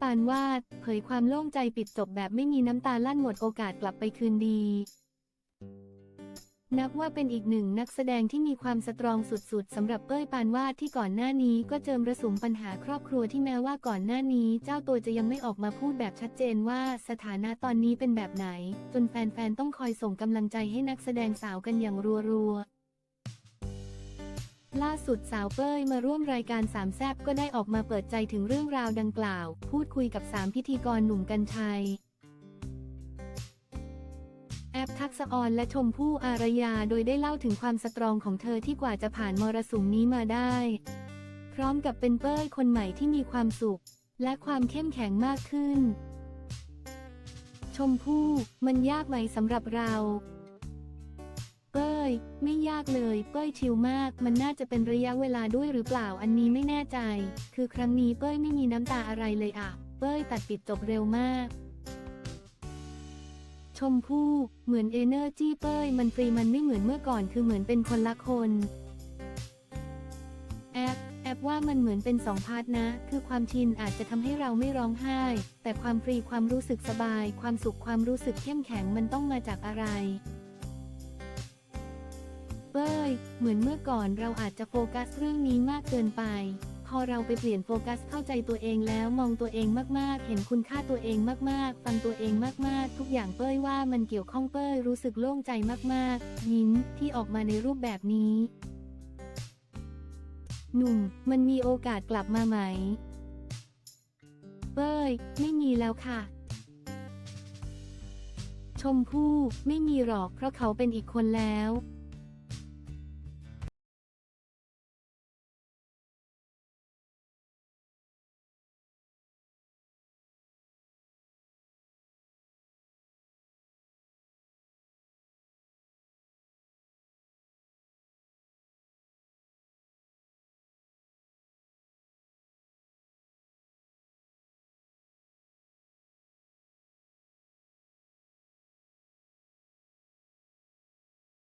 ปานวาด เผยความโล่งใจปิดจบแบบไม่มีน้ำตาลั่นหมดโอกาสกลับไปคืนดี นับว่าเป็นอีกหนึ่งนักแสดงที่มีความสตรองสุดๆสำหรับเป้ยปานวาดที่ก่อนหน้านี้ก็เจอมระสุมปัญหาครอบครัวที่แม้ว่าก่อนหน้านี้ เจ้าตัวจะยังไม่ออกมาพูดแบบชัดเจนว่าสถานะตอนนี้เป็นแบบไหน จนแฟนๆต้องคอยส่งกำลังใจให้นักแสดงสาวกันอย่างรัวๆ ล่าสุดสาวเป้ยมาร่วมรายการสามแซบก็ได้ออกมาเปิดใจถึงเรื่องราวดังกล่าว พูดคุยกับสามพิธีกรหนุ่มกัญชัย แอปทักษออนและชมพู่อารยาโดยได้เล่าถึงความสตรองของเธอที่กว่าจะผ่านมรสุมนี้มาได้ พร้อมกับเป็นเป้ยคนใหม่ที่มีความสุข และความเข้มแข็งมากขึ้น ชมพู่มันยากไหมสำหรับเรา ย ไม่ยากเลยเป้ยชิลมาก มันน่าจะเป็นระยะเวลาด้วยหรือเปล่าอันนี้ไม่แน่ใจ คือครั้งนี้เป้ยไม่มีน้ำตาอะไรเลยอะเป้ยตัดปิดจบเร็วมาก ชมพู่เหมือนเอเนอร์จีเป้ยมันฟรีมันไม่เหมือนเมื่อก่อนคือเหมือนเป็นคนละคนแอปแอปว่ามันเหมือนเป็นสองพาร์ทนะ คือความชินอาจจะทำให้เราไม่ร้องไห้ แต่ความฟรีความรู้สึกสบาย ความสุขความรู้สึกเข้มแข็งมันต้องมาจากอะไร เหมือนเมื่อก่อนเราอาจจะโฟกัสเรื่องนี้มากเกินไป พอเราไปเปลี่ยนโฟกัสเข้าใจตัวเองแล้วมองตัวเองมากๆ เห็นคุณค่าตัวเองมากๆ ฟังตัวเองมากๆ ทุกอย่างเป้ยว่ามันเกี่ยวข้องเป้ยรู้สึกโล่งใจมากๆ ยิ้มที่ออกมาในรูปแบบนี้ หนุ่ม มันมีโอกาสกลับมาไหม เป้ย ไม่มีแล้วค่ะชมพู่ไม่มีหรอกเพราะเขาเป็นอีกคนแล้ว